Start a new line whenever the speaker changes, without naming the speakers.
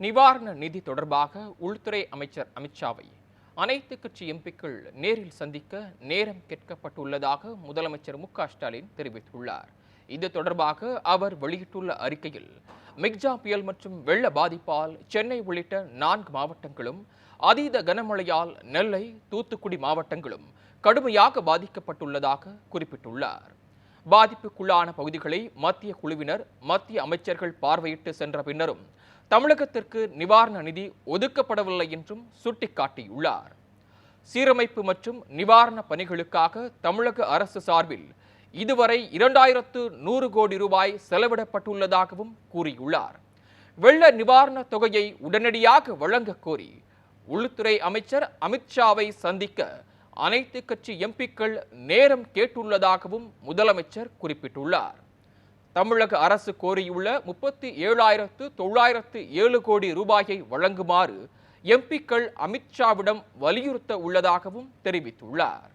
நிவாரண நிதி தொடர்பாக உள்துறை அமைச்சர் அமித்ஷாவை அனைத்து கட்சி எம்பிக்கள் நேரில் சந்திக்க நேரம் கேட்கப்பட்டுள்ளதாக முதலமைச்சர் மு ஸ்டாலின் தெரிவித்துள்ளார். இது தொடர்பாக அவர் வெளியிட்டுள்ள அறிக்கையில் மிக்ஜா புயல் மற்றும் வெள்ள பாதிப்பால் சென்னை உள்ளிட்ட நான்கு மாவட்டங்களும் அதீத கனமழையால் நெல்லை தூத்துக்குடி மாவட்டங்களும் கடுமையாக பாதிக்கப்பட்டுள்ளதாக குறிப்பிட்டுள்ளார். பாதிப்புக்குள்ளான பகுதிகளை மத்திய குழுவினர் மத்திய அமைச்சர்கள் பார்வையிட்டு சென்ற பின்னரும் தமிழகத்திற்கு நிவாரண நிதி ஒதுக்கப்படவில்லை என்றும் சுட்டிக்காட்டியுள்ளார். சீரமைப்பு மற்றும் நிவாரண பணிகளுக்காக தமிழக அரசு சார்பில் இதுவரை இரண்டாயிரத்து நூறு கோடி ரூபாய் செலவிடப்பட்டுள்ளதாகவும் கூறியுள்ளார். வெள்ள நிவாரண தொகையை உடனடியாக வழங்க கோரி உள்துறை அமைச்சர் அமித்ஷாவை சந்திக்க அனைத்து கட்சி எம்பிக்கள் நேரம் கேட்டுள்ளதாகவும் முதலமைச்சர் குறிப்பிட்டுள்ளார். தமிழக அரசு கோரியுள்ள முப்பத்தி ஏழாயிரத்து தொள்ளாயிரத்து ஏழு கோடி ரூபாயை வழங்குமாறு எம்பிக்கள் அமித்ஷாவிடம் வலியுறுத்த உள்ளதாகவும் தெரிவித்துள்ளார்.